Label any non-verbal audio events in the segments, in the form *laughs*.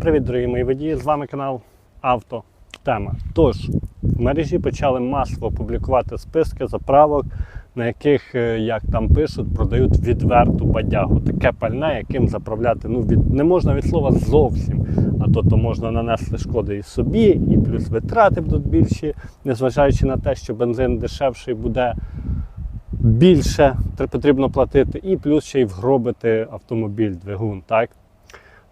Привіт, дорогі мої водії! З вами канал Авто Тема. Тож, в мережі почали масово публікувати списки заправок, на яких, е, як там пишуть, продають відверту бадягу. Таке пальне, яким заправляти ну, від, не можна від слова зовсім. А то, то можна нанести шкоди і собі, і плюс витрати будуть більші, незважаючи на те, що бензин дешевший буде більше потрібно платити, і плюс ще й вгробити автомобіль, двигун. Так?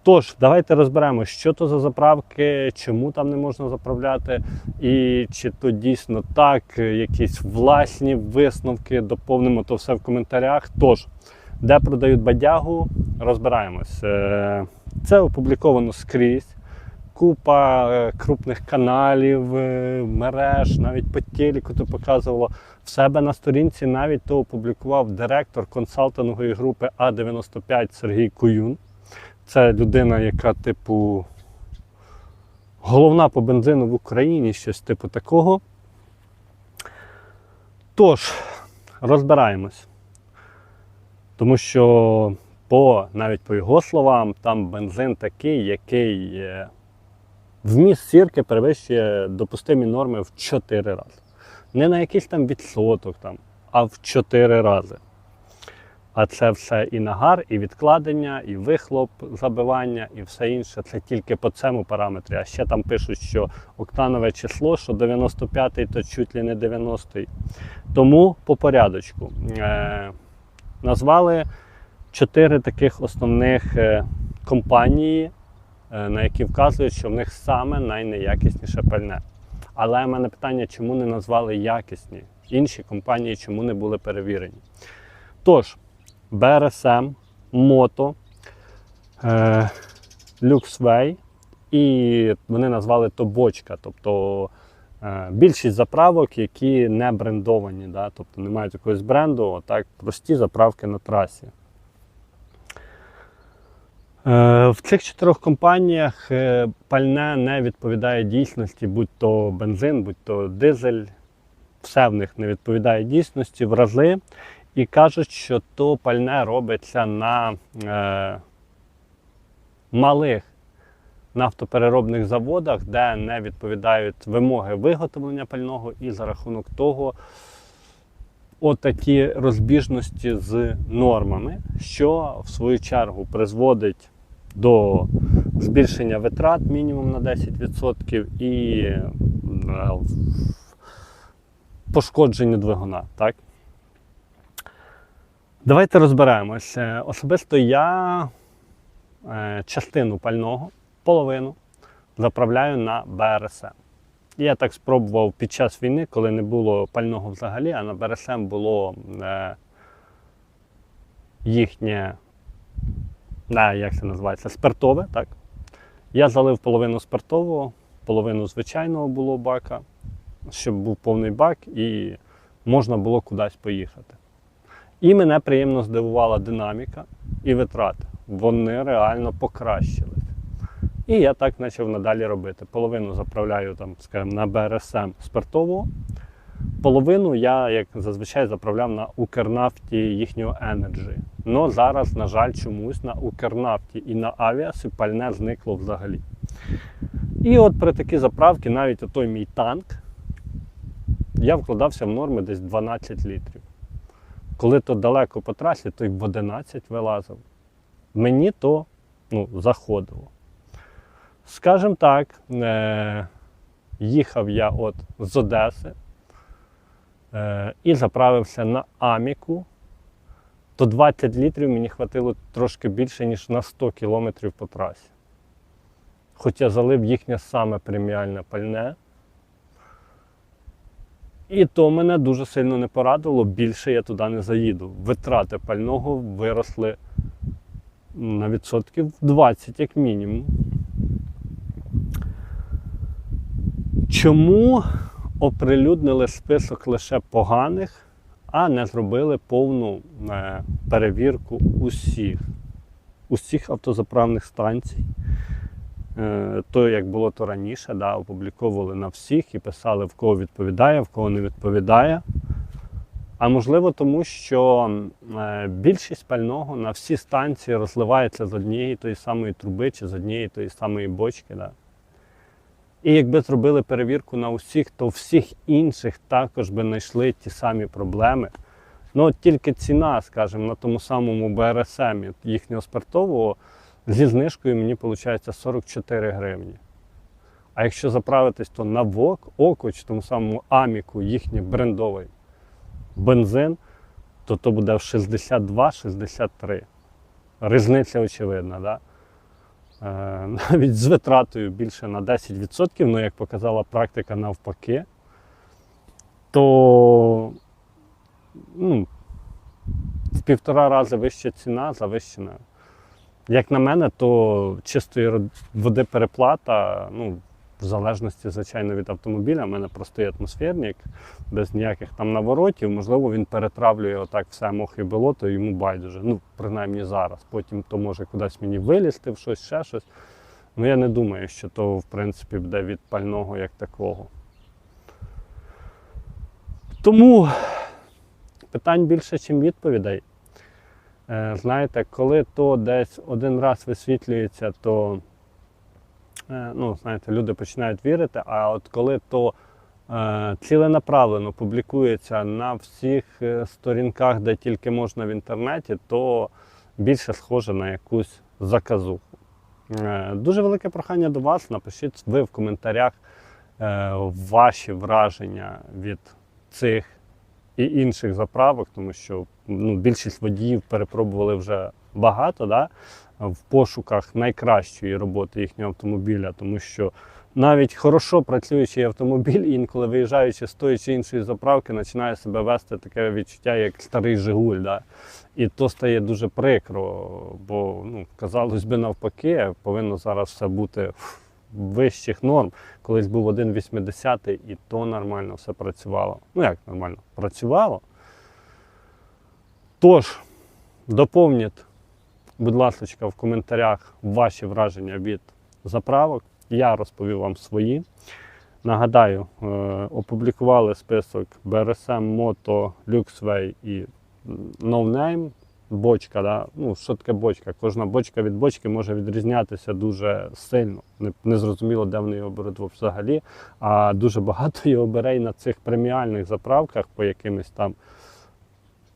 Тож, давайте розберемо, що то за заправки, чому там не можна заправляти, і чи то дійсно так, якісь власні висновки, доповнимо то все в коментарях. Тож, де продають бадягу, розбираємось. Е, Це опубліковано скрізь. Купа е, крупних каналів, е, мереж, навіть по телеку то показувало. В себе на сторінці навіть то опублікував директор консалтингової групи А95 Сергій Куюн. Це людина, яка, типу, головна по бензину в Україні, щось типу такого. Тож, розбираємось. Тому що, по, навіть по його словам, там бензин такий, який е, вміст сірки перевищує допустимі норми в 4 рази. Не на якийсь там відсоток, там, а в 4 рази. А це все і нагар, і відкладення, і вихлоп забивання, і все інше. Це тільки по цьому параметрі. А ще там пишуть, що октанове число, що 95-й, то чуть ли не 90-й. Тому по порядочку. Е, назвали чотири таких основних е, компанії, е, на які вказують, що в них саме найнеякісніше пальне. Але в мене питання, чому не назвали якісні? Інші компанії чому не були перевірені? Тож, BRSM, Moto, е, Luxway, і вони назвали то бочка. Тобто е, більшість заправок, які не брендовані, да? тобто не мають якогось бренду, так прості заправки на трасі. Е, В цих чотирьох компаніях пальне не відповідає дійсності, будь то бензин, будь то дизель. Все в них не відповідає дійсності в рази. І кажуть, що то пальне робиться на е, малих нафтопереробних заводах, де не відповідають вимоги виготовлення пального, і за рахунок того отакі розбіжності з нормами, що в свою чергу призводить до збільшення витрат мінімум на 10% і е, пошкодження двигуна. Так? Давайте розберемося. Особисто я е, частину пального, половину, заправляю на БРСМ. Я так спробував під час війни, коли не було пального взагалі, а на БРСМ було е, їхнє, не, як це називається, спиртове. Так? Я залив половину спиртового, половину звичайного було бака, щоб був повний бак і можна було кудись поїхати. І мене приємно здивувала динаміка і витрати. Вони реально покращились. І я так почав надалі робити. Половину заправляю там, скажімо, на БРСМ спиртового, половину я, як зазвичай, заправляв на Укрнафті їхнього Energy. Но зараз, на жаль, чомусь на Укрнафті і на Авіасі пальне зникло взагалі. І от при такій заправці, навіть той мій танк, я вкладався в норми десь 12 літрів. Коли то далеко по трасі, то й в 11 вилазив. Мені то ну, заходило. Скажімо так, е- їхав я от з Одеси е- і заправився на Аміку, то 20 літрів мені хватило трошки більше, ніж на 100 кілометрів по трасі. Хоча залив їхнє саме преміальне пальне. І то мене дуже сильно не порадило, більше я туди не заїду. Витрати пального виросли на відсотків 20, як мінімум. Чому оприлюднили список лише поганих, а не зробили повну е, перевірку усіх, усіх автозаправних станцій? Е, то, як було то раніше, да, опубліковували на всіх і писали, в кого відповідає, в кого не відповідає. А можливо, тому що е, більшість пального на всі станції розливається з однієї тої самої труби чи з однієї тої самої бочки. Да? І якби зробили перевірку на усіх, то всіх інших також би знайшли ті самі проблеми. Ну, тільки ціна, скажімо, на тому самому БРСМ їхнього спиртового зі знижкою мені виходить 44 гривні. А якщо заправитись, то на ВОК, Окоч, тому самому Аміку, їхній брендовий бензин, то то буде в 62-63. Різниця очевидна. Да? Е, *laughs* навіть з витратою більше на 10%, ну як показала практика навпаки, то ну, в півтора рази вища ціна завищена. Як на мене, то чистої води переплата, ну, в залежності, звичайно, від автомобіля, в мене простий атмосферник, без ніяких там наворотів. Можливо, він перетравлює отак все мох і болото, йому байдуже. Ну, принаймні зараз. Потім то може кудись мені вилізти в щось, ще щось. Ну, я не думаю, що то, в принципі, буде від пального як такого. Тому питань більше, ніж відповідей. Е, Знаєте, коли то десь один раз висвітлюється, то е, ну, знаєте, люди починають вірити, а от коли то е, ціленаправлено публікується на всіх сторінках, де тільки можна в інтернеті, то більше схоже на якусь заказуху. Дуже велике прохання до вас. Напишіть ви в коментарях ваші враження від цих і інших заправок, тому що ну, більшість водіїв перепробували вже багато да, в пошуках найкращої роботи їхнього автомобіля, тому що навіть хорошо працюючий автомобіль, інколи виїжджаючи з тої чи іншої заправки, починає себе вести таке відчуття, як старий Жигуль. Да? І то стає дуже прикро, бо ну, казалось би навпаки, повинно зараз все бути вищих норм. Колись був 1,80 і то нормально все працювало. Ну як нормально? Працювало. Тож, доповніть, будь ласка, в коментарях ваші враження від заправок. Я розповів вам свої. Нагадаю, е, опублікували список BRSM, Moto, Luxway і No Name. Бочка, да? ну що таке бочка? Кожна бочка від бочки може відрізнятися дуже сильно. Не, не де вони його беруть взагалі. А дуже багато його бере і на цих преміальних заправках по якимось там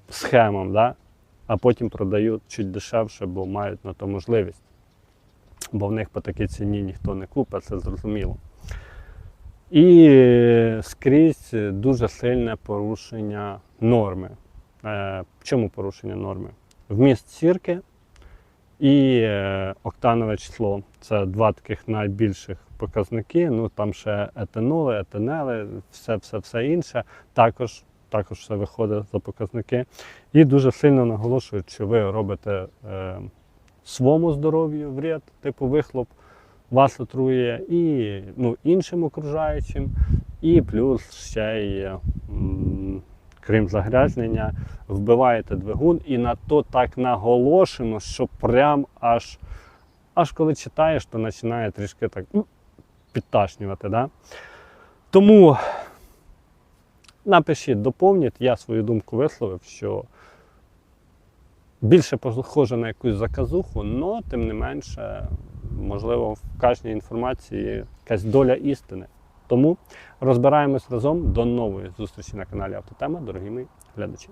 схемам, да? а потім продають чуть дешевше, бо мають на то можливість. Бо в них по такій ціні ніхто не купить, це зрозуміло. І скрізь дуже сильне порушення норми. Е, Чому порушення норми? Вміст сірки і е, октанове число. Це два таких найбільших показники. Ну там ще етаноли, етанели, все, все, все інше. Також, також все виходить за показники. І дуже сильно наголошують, що ви робите е, своєму здоров'ю вред, типу вихлоп, вас отрує і ну, іншим окружаючим, і плюс ще й. Крім загрязнення, вбиваєте двигун, і на то так наголошено, що прям аж аж коли читаєш, то починає трішки так підташнювати. Да? Тому напишіть, доповніть, я свою думку висловив, що більше похоже на якусь заказуху, але тим не менше, можливо, в кожній інформації якась доля істини. Тому розбираємось разом. До нової зустрічі на каналі Автотема, дорогі мої глядачі.